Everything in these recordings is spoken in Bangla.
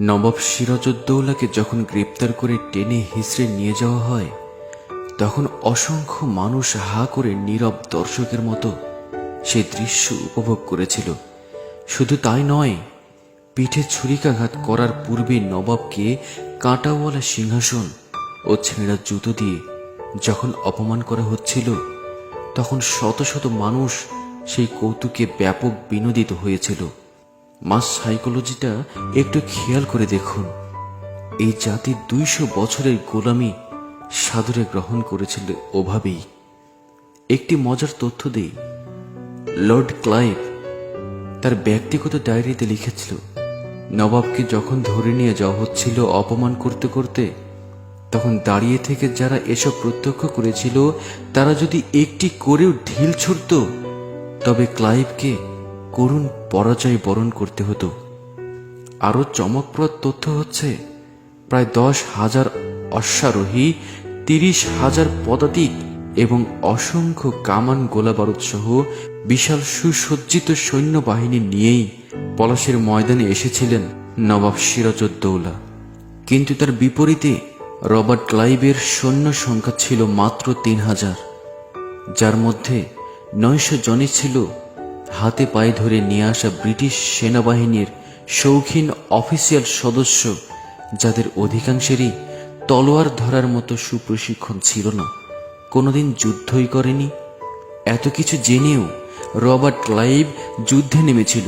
নবাব সিরাজউদ্দৌলাকে যখন গ্রেপ্তার করে টেনে হিসড়ে নিয়ে যাওয়া হয়, তখন অসংখ্য মানুষ হা করে নীরব দর্শকের মতো সেই দৃশ্য উপভোগ করেছিল। শুধু তাই নয়, পিঠে ছুরিকাঘাত করার পূর্বে নবাবকে কাঁটাওয়ালা সিংহাসন ও ছেঁড়া জুতো দিয়ে যখন অপমান করা হচ্ছিল, তখন শত শত মানুষ সেই কৌতুকে ব্যাপক বিনোদিত হয়েছিল। মাস সাইকোলজিটা একটু খেয়াল করে দেখুন। এই জাতি দুইশো বছরের গোলামি সাদরে গ্রহণ করেছিল ওভাবেই। একটি মজার তথ্য দেই, লর্ড ক্লাইভ তার ব্যক্তিগত ডায়েরিতে লিখেছিল, নবাবকে যখন ধরে নিয়ে যাওয়া হচ্ছিল অপমান করতে করতে, তখন দাঁড়িয়ে থেকে যারা এসব প্রত্যক্ষ করেছিল, তারা যদি একটি করেও ঢিল ছুড়ত, তবে ক্লাইভকে করুণ পরাজয় বরণ করতে হতো। আরও চমকপ্রদ তথ্য হচ্ছে, প্রায় দশ হাজার অশ্বারোহী, তিরিশ হাজার পদাতিক এবং অসংখ্য কামান গোলাবারুদ সহ বিশাল সুসজ্জিত সৈন্যবাহিনী নিয়েই পলাশের ময়দানে এসেছিলেন নবাব সিরাজউদ্দৌলা। কিন্তু তার বিপরীতে রবার্ট ক্লাইভের সৈন্য সংখ্যা ছিল মাত্র তিন হাজার। যার মধ্যে নয়শো জনই ছিল হাতে পায়ে ধরে নিয়ে আসা ব্রিটিশ সেনাবাহিনীর শৌখিন অফিসিয়াল সদস্য, যাদের অধিকাংশেরই তলোয়ার ধরার মতো সুপ্রশিক্ষণ ছিল না। কোনোদিন যুদ্ধই করেনি। এত কিছু জেনেও রবার্ট ক্লাইভ যুদ্ধে নেমেছিল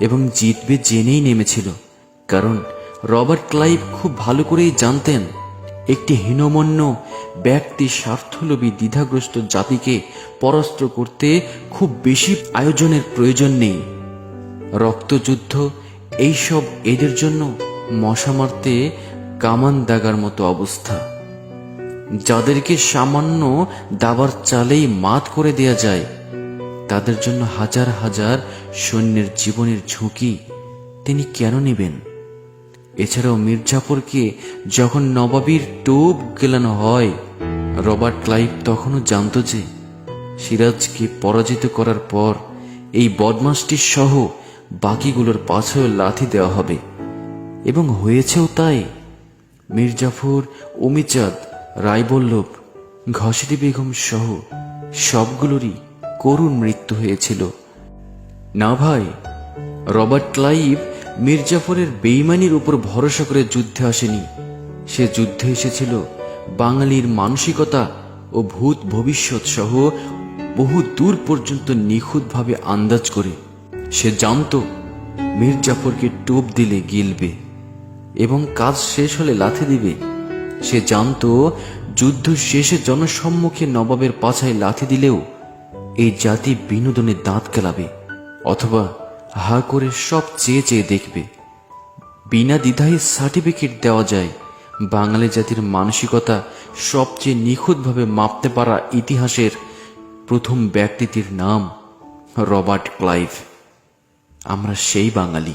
এবং জিতবে জেনেই নেমেছিল, কারণ রবার্ট ক্লাইভ খুব ভালো করেই জানতেন একটি হীনমন্য ব্যক্তি স্বার্থলোভী দ্বিধাগ্রস্ত জাতিকে পরাস্ত করতে খুব বেশি আয়োজনের প্রয়োজন নেই। রক্তযুদ্ধ, এইসব এদের জন্য মশা মারতে কামান দাগার মতো অবস্থা। যাদেরকে সামান্য দাবার চালেই মাত করে দেয়া যায়, তাদের জন্য হাজার হাজার সৈন্যের জীবনের ঝুঁকি তিনি কেন নেবেন? এছাড়াও মির্জাফরকে যখন নবাবীর টোপ গেলানো হয়, রবার্ট ক্লাইভ তখনও জানত যে সিরাজকে পরাজিত করার পর এই বদমাসটির সহ বাকিগুলোর পাছেও লাথি দেওয়া হবে। এবং হয়েছেও তাই। মির্জাফর অমিচাঁদ রায়বল্লভ ঘসিটি বেগম সহ সবগুলোরই করুণ মৃত্যু হয়েছিল। না ভাই, রবার্ট ক্লাইভ মির্জাফরের বেইমানির উপর ভরসা করে যুদ্ধে আসেনি। সে যুদ্ধে এসেছিল বাঙালির মানসিকতা ও ভূত ভবিষ্যৎ সহ বহু দূর পর্যন্ত নিখুঁতভাবে আন্দাজ করে। সে জানত মির্জাফরকে টোপ দিলে গিলবে এবং কাজ শেষ হলে লাথি দিবে। সে জানত যুদ্ধ শেষে জনসম্মুখে নবাবের পাছায় লাথি দিলেও এই জাতি বিনোদনে দাঁত কেলাবে অথবা হা করে সব চেয়ে চেয়ে দেখবে। বিনা দ্বিধায় সার্টিফিকেট দেওয়া যায়। বাঙালি জাতির মানসিকতা সবচেয়ে নিখুঁতভাবে মাপতে পারা ইতিহাসের প্রথম ব্যক্তিটির নাম রবার্ট ক্লাইভ। আমরা সেই বাঙালি।